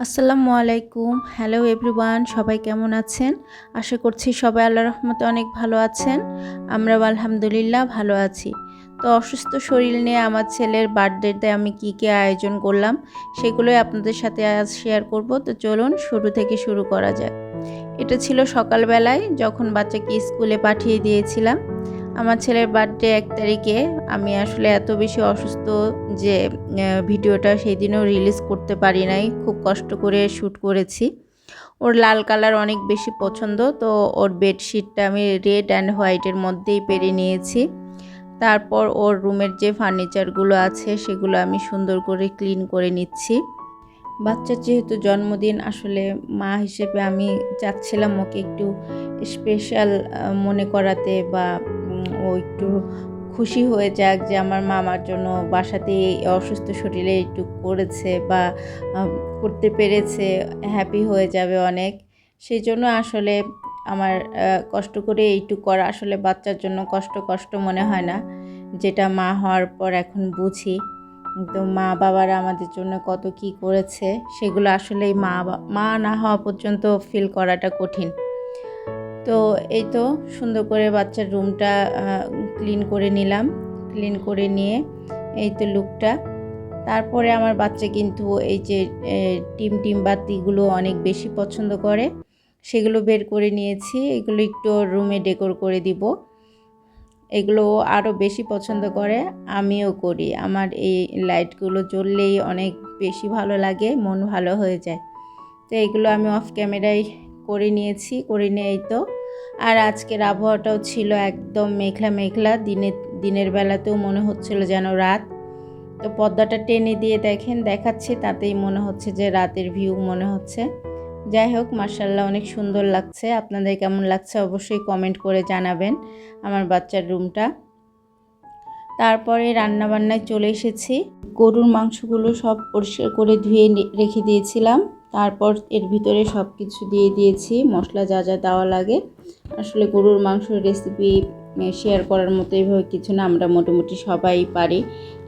আসসালামু আলাইকুম। Hello everyone সবাই কেমন আছেন? আশা করছি সবাই আল্লাহ রহমতে অনেক ভালো আছেন। আমরাও আলহামদুলিল্লাহ ভালো আছি। তো অসুস্থ শরীর নিয়ে আমার ছেলের বার্থডেতে আমি কী কী আয়োজন করলাম, সেগুলোই আপনাদের সাথে আজ শেয়ার করব। তো চলুন শুরু থেকে শুরু করা যাক। এটা ছিল সকালবেলায় যখন বাচ্চাকে স্কুলে পাঠিয়ে দিয়েছিলাম। আমার ছেলের বার্থডে এক তারিখে আমি আসলে এত বেশি অসুস্থ যে ভিডিওটা সেই দিনও রিলিজ করতে পারি নাই। খুব কষ্ট করে শ্যুট করেছি। ওর লাল কালার অনেক বেশি পছন্দ, তো ওর বেডশিটটা আমি রেড অ্যান্ড হোয়াইটের মধ্যেই পেরে নিয়েছি। তারপর ওর রুমের যে ফার্নিচারগুলো আছে, সেগুলো আমি সুন্দর করে ক্লিন করে নিচ্ছি। বাচ্চার যেহেতু জন্মদিন, আসলে মা হিসেবে আমি চাচ্ছিলাম ওকে একটু স্পেশাল মনে করাতে বা ও একটু খুশি হয়ে যাক যে আমার মামার জন্য বাসাতে অসুস্থ শরীরে একটু করেছে বা করতে পেরেছে হ্যাপি হয়ে যাবে অনেক। সেই জন্য আসলে আমার কষ্ট করে এইটুকু করা আসলে বাচ্চার জন্য কষ্ট কষ্ট মনে হয় না। যেটা মা হওয়ার পর এখন বুঝি। তো মা বাবারা আমাদের জন্য কত কি করেছে, সেগুলো আসলেই মা মা না হওয়া পর্যন্ত ফিল করাটা কঠিন। তো এই তো সুন্দর করে বাচ্চার রুমটা ক্লিন করে নিলাম। ক্লিন করে নিয়ে এই তো লুকটা তারপরে আমার বাচ্চা কিন্তু এই যে টিম টিম বাতিগুলো অনেক বেশি পছন্দ করে, সেগুলো বের করে নিয়েছি। এগুলো একটু রুমে ডেকোর করে দিব। এগুলো আরও বেশি পছন্দ করে, আমিও করি। আমার এই লাইটগুলো জ্বললেই অনেক বেশি ভালো লাগে, মন ভালো হয়ে যায়। তো এগুলো আমি অফ ক্যামেরায় করে নিয়েছি, করে নিয়ে এই তো। আর আজকের আবহাওয়াটাও ছিল একদম মেঘলা মেঘলা। দিনে, দিনের বেলাতেও মনে হচ্ছিল যেন রাত। তো পর্দাটা টেনে দিয়ে দেখেন, দেখাচ্ছি, তাতেই মনে হচ্ছে যে রাতের ভিউ মনে হচ্ছে। যাই হোক মার্শাল্লাহ অনেক সুন্দর লাগছে। আপনাদের কেমন লাগছে অবশ্যই কমেন্ট করে জানাবেন আমার বাচ্চার রুমটা। তারপরে রান্নাবান্নায় চলে এসেছি। গরুর মাংসগুলো সব পরিষ্কার করে ধুয়ে রেখে দিয়েছিলাম। তারপর এর ভিতরে সব কিছু দিয়ে দিয়েছি। মশলা যা যা দেওয়া লাগে। আসলে গরুর মাংসের রেসিপি শেয়ার করার মতো এইভাবে কিছু না। আমরা মোটামুটি সবাই পারি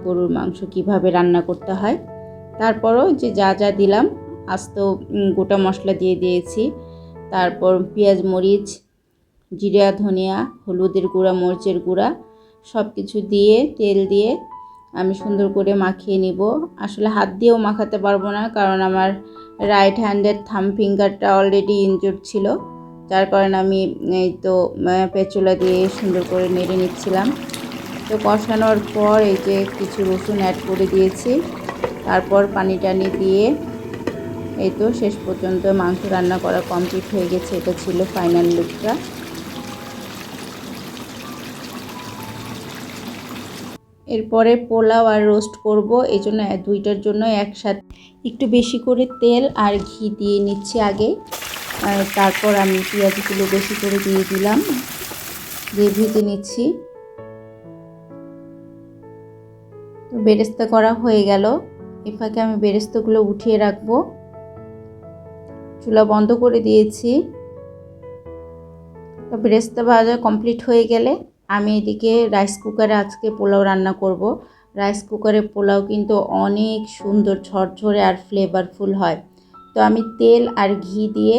গরুর মাংস কীভাবে রান্না করতে হয়। তারপরও যে যা যা দিলাম, আস্ত গোটা মশলা দিয়ে দিয়েছি। তারপর পেঁয়াজ, মরিচ, জিরা, ধনিয়া, হলুদের গুঁড়া, মরিচের গুঁড়া সব কিছু দিয়ে, তেল দিয়ে আমি সুন্দর করে মাখিয়ে নিব। আসলে হাত দিয়েও মাখাতে পারব না, কারণ আমার রাইট হ্যান্ডের থাম ফিঙ্গারটা অলরেডি ইনজোর ছিল, যার কারণে আমি এই তো পেঁচুলা দিয়ে সুন্দর করে নেড়ে নিচ্ছিলাম। তো কষানোর পর এই যে কিছু রসুন অ্যাড করে দিয়েছি, তারপর পানি টানি দিয়ে এই তো শেষ পর্যন্ত মাংস রান্না করা কমপ্লিট হয়ে গেছে, এটা ছিল ফাইনাল লুকটা এরপরে পোলাও আর রোস্ট করব, এই জন্য দুইটার জন্য একসাথে। একটু বেশি করে তেল আর ঘি দিয়ে নিচ্ছি আগে। তারপর আমি পেঁয়াজগুলো বেশি করে দিয়ে দিলাম। দিয়ে ভেজে নিচ্ছি। বেরেস্তা করা হয়ে গেল। এ ফাঁকে আমি বেরেস্তাগুলো উঠিয়ে রাখব। চুলা বন্ধ করে দিয়েছি। বেরেস্তা ভাজা কমপ্লিট হয়ে গেলে আমি এদিকে রাইস কুকারে আজকে পোলাও রান্না করব। রাইস কুকারে পোলাও কিন্তু অনেক সুন্দর, ঝরঝরে আর ফ্লেভারফুল হয়। তো আমি তেল আর ঘি দিয়ে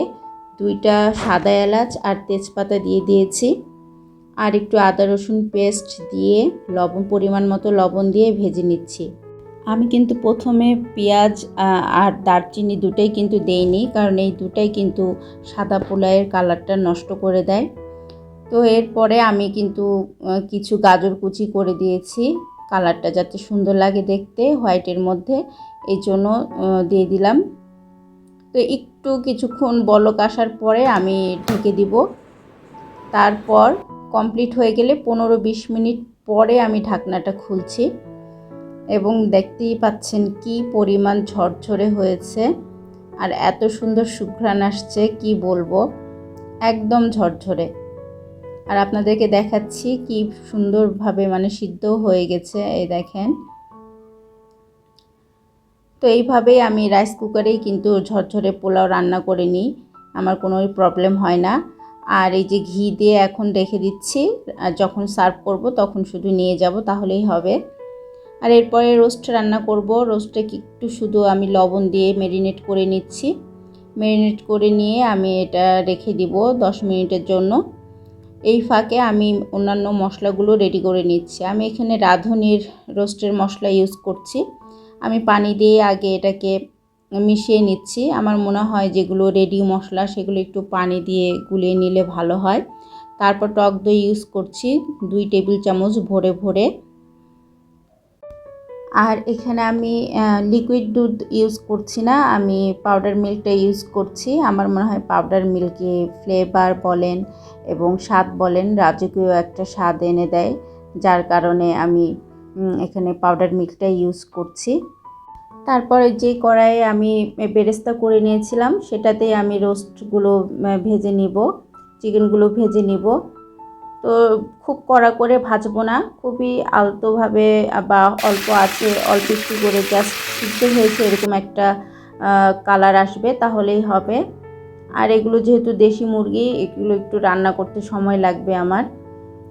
দুইটা সাদা এলাচ আর তেজপাতা দিয়ে দিয়েছি। আর একটু আদা রসুন পেস্ট দিয়ে লবণ, পরিমাণ মতো লবণ দিয়ে ভেজে নিচ্ছি। আমি কিন্তু প্রথমে পেঁয়াজ আর দারচিনি দুটাই কিন্তু দেইনি, কারণ এই দুটাই কিন্তু সাদা পোলাইয়ের কালারটা নষ্ট করে দেয়। তো এরপরে আমি কিন্তু কিছু গাজর কুচি করে দিয়েছি। কালারটা যাতে সুন্দর লাগে দেখতে, হোয়াইটের মধ্যে। এই জন্য দিয়ে দিলাম। তো একটু কিছুক্ষণ বলক আসার পরে আমি ঢেকে দিব। তারপর কমপ্লিট হয়ে গেলে পনেরো বিশ মিনিট পরে আমি ঢাকনাটা খুলছি। এবং দেখতেই পাচ্ছেন কি পরিমাণ ঝরঝরে হয়েছে। আর এত সুন্দর সুঘ্রাণ আসছে, কি বলব? একদম ঝরঝরে। আর আপনাদেরকে দেখাচ্ছি কি সুন্দরভাবে মানে সিদ্ধ হয়ে গেছে, এই দেখেন। তো এইভাবেই আমি রাইস কুকারেই কিন্তু ঝরঝরে পোলাও রান্না করে নিই, আমার কোনো প্রবলেম হয় না। আর এই যে ঘি দিয়ে এখন রেখে দিচ্ছি, আর যখন সার্ভ করব তখন শুধু নিয়ে যাব, তাহলেই হবে। আর এরপরে রোস্ট রান্না করব, রোস্টে একটু শুধু আমি লবণ দিয়ে মেরিনেট করে নিচ্ছি। মেরিনেট করে নিয়ে আমি এটা রেখে দিব দশ মিনিটের জন্য। এই ফাঁকে আমি অন্যান্য মশলাগুলো রেডি করে নিচ্ছি। আমি এখানে রাঁধুনির রোস্টের মশলা ইউজ করছি। আমি পানি দিয়ে আগে এটাকে মিশিয়ে নিচ্ছি। আমার মনে হয় যেগুলো রেডি মশলা সেগুলো একটু পানি দিয়ে গুলিয়ে নিলে ভালো হয়। তারপর টক দই ইউজ করছি। দুই টেবিল চামচ ভরে ভরে। আর এখানে আমি লিকুইড দুধ ইউজ করছি না, আমি পাউডার মিল্কটা ইউজ করছি। আমার মনে হয় পাউডার মিল্কে ফ্লেভার বলেন এবং স্বাদ বলেন, রাজকীয় একটা স্বাদ এনে দেয়, যার কারণে আমি এখানে পাউডার মিল্কটা ইউজ করছি। তারপরে যে কড়াইয়ে আমি বেরেস্তা করে নিয়েছিলাম সেটাতে আমি রোস্টগুলো ভেজে নিব চিকেনগুলো ভেজে নিব। তো খুব কড়া করে ভাজবো না, খুবই আলতোভাবে বা অল্প আছে, অল্প একটু করে জাস্ট সিদ্ধ হয়েছে এরকম একটা কালার আসবে তাহলেই হবে। আর এগুলো যেহেতু দেশি মুরগি, এগুলো একটু রান্না করতে সময় লাগবে আমার,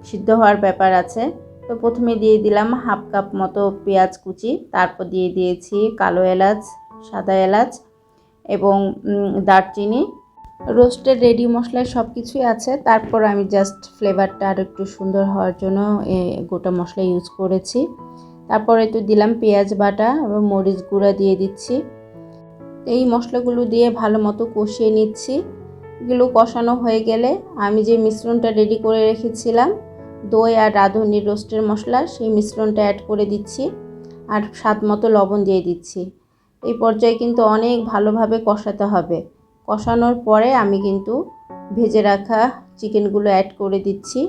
সিদ্ধ হওয়ার ব্যাপার আছে। তো প্রথমে দিয়ে দিলাম হাফ কাপ মতো পেঁয়াজ কুচি, তারপর দিয়ে দিয়েছি কালো এলাচ, সাদা এলাচ এবং দারচিনি। রোস্টের রেডি মশলায় সব কিছুই আছে। তারপর আমি জাস্ট ফ্লেভারটা আর একটু সুন্দর হওয়ার জন্য গোটা মশলা ইউজ করেছি। তারপরে তো দিলাম পেঁয়াজ বাটা এবং মরিচ গুঁড়া দিয়ে দিচ্ছি। এই মশলাগুলো দিয়ে ভালো মতো কষিয়ে নিচ্ছি। এগুলো কষানো হয়ে গেলে আমি যে মিশ্রণটা রেডি করে রেখেছিলাম, দই আর রাঁধুনির রোস্টের মশলা, সেই মিশ্রণটা অ্যাড করে দিচ্ছি আর স্বাদ মতো লবণ দিয়ে দিচ্ছি। এই পর্যায়ে কিন্তু অনেক ভালোভাবে কষাতে হবে। কষানোর পরে আমি কিন্তু ভেজে রাখা চিকেনগুলো অ্যাড করে দিচ্ছি।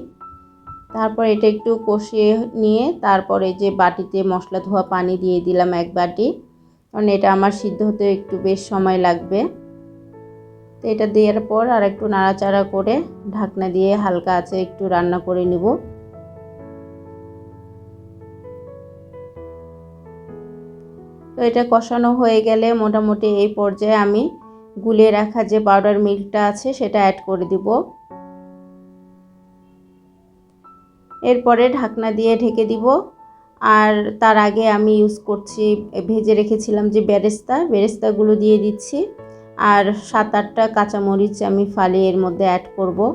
তারপর এটা একটু কষিয়ে নিয়ে তারপরে যে বাটিতে মশলা ধোয়া পানি দিয়ে দিলাম এক বাটি, কারণ এটা আমার সিদ্ধ হতে একটু বেশ সময় লাগবে। তো এটা দেওয়ার পর আর একটু নাড়াচাড়া করে ঢাকনা দিয়ে হালকা আছে একটু রান্না করে নিব। তো এটা কষানো হয়ে গেলে মোটামুটি এই পর্যায়ে আমি গুলিয়ে রাখা যে পাউডার মিল্কটা আছে সেটা অ্যাড করে দিব। এরপরে ঢাকনা দিয়ে ঢেকে দিব। আর তার আগে আমি ইউজ করছি, ভেজে রেখেছিলাম যে বেরেস্তা বেরেস্তাগুলো দিয়ে দিচ্ছি। আর সাত আটটা কাঁচামরিচ আমি ফালি এর মধ্যে অ্যাড করব।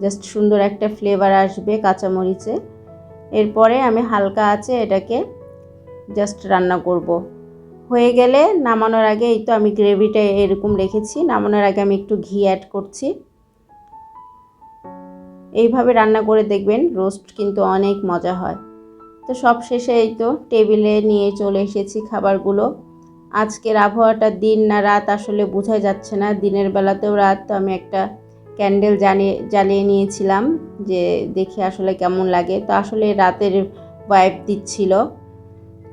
জাস্ট সুন্দর একটা ফ্লেভার আসবে কাঁচামরিচে। এরপরে আমি হালকা আছে এটাকে জাস্ট রান্না করব। হয়ে গেলে নামানোর আগে এই তো আমি গ্রেভিটা এরকম রেখেছি। নামানোর আগে আমি একটু ঘি অ্যাড করছি। এইভাবে রান্না করে দেখবেন রোস্ট কিন্তু অনেক মজা হয়। তো সব শেষে এই তো টেবিলে নিয়ে চলে এসেছি খাবারগুলো। আজকের আবহাওয়াটা দিন না রাত আসলে বোঝা যাচ্ছে না। দিনের বেলাতেও রাত তো আমি একটা ক্যান্ডেল জ্বালিয়ে জ্বালিয়ে নিয়েছিলাম যে দেখি আসলে কেমন লাগে। তো আসলে রাতের ওয়াইপ দিচ্ছিল।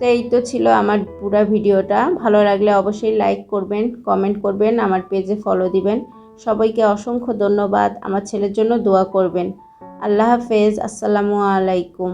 তো এই তো ছিল আমার পুরো ভিডিওটা। ভালো লাগলে অবশ্যই লাইক করবেন কমেন্ট করবেন, আমার পেজে ফলো দিবেন। সবাইকে অসংখ্য ধন্যবাদ। আমার ছেলের জন্য দোয়া করবেন। আল্লাহ হাফেজ। আসসালামু আলাইকুম।